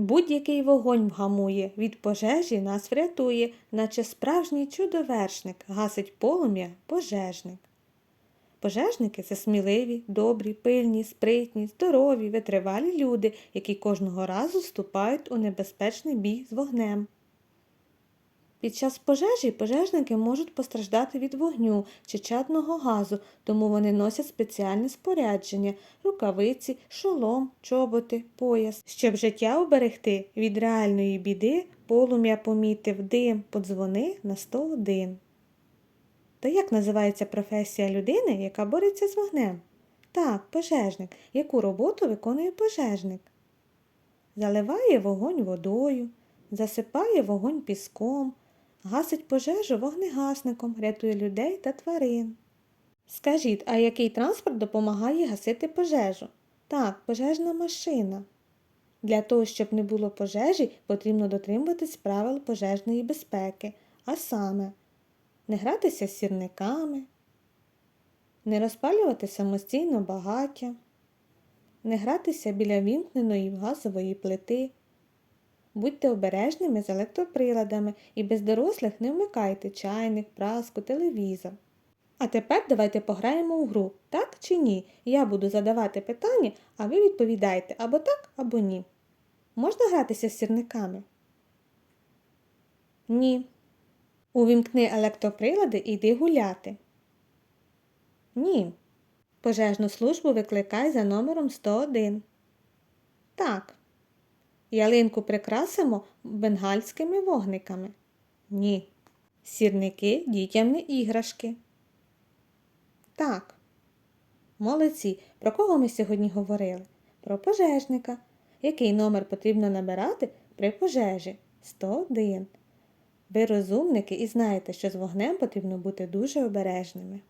Будь-який вогонь вгамує, від пожежі нас врятує, наче справжній чудовершник, гасить полум'я пожежник. Пожежники це сміливі, добрі, пильні, спритні, здорові, витривалі люди, які кожного разу вступають у небезпечний бій з вогнем. Під час пожежі пожежники можуть постраждати від вогню чи чадного газу, тому вони носять спеціальне спорядження рукавиці, шолом, чоботи, пояс. Щоб життя уберегти від реальної біди, полум'я помітив дим, подзвони на 101. Та як називається професія людини, яка бореться з вогнем? Так, пожежник. Яку роботу виконує пожежник? Заливає вогонь водою, засипає вогонь піском, гасить пожежу вогнегасником, рятує людей та тварин. Скажіть, а який транспорт допомагає гасити пожежу? Так, пожежна машина. Для того, щоб не було пожежі, потрібно дотримуватись правил пожежної безпеки, а саме не гратися з сірниками, не розпалювати самостійно багаття, не гратися біля вімкненої газової плити. Будьте обережними з електроприладами і без дорослих не вмикайте чайник, праску, телевізор. А тепер давайте пограємо у гру, так чи ні? Я буду задавати питання, а ви відповідаєте або так, або ні. Можна гратися з сірниками? Ні. Увімкни електроприлади і йди гуляти. Ні. Пожежну службу викликай за номером 101. Так. Ялинку прикрасимо бенгальськими вогниками. Ні. Сірники дітям не іграшки. Так. Молодці. Про кого ми сьогодні говорили? Про пожежника. Який номер потрібно набирати при пожежі? 101. Ви розумники і знаєте, що з вогнем потрібно бути дуже обережними.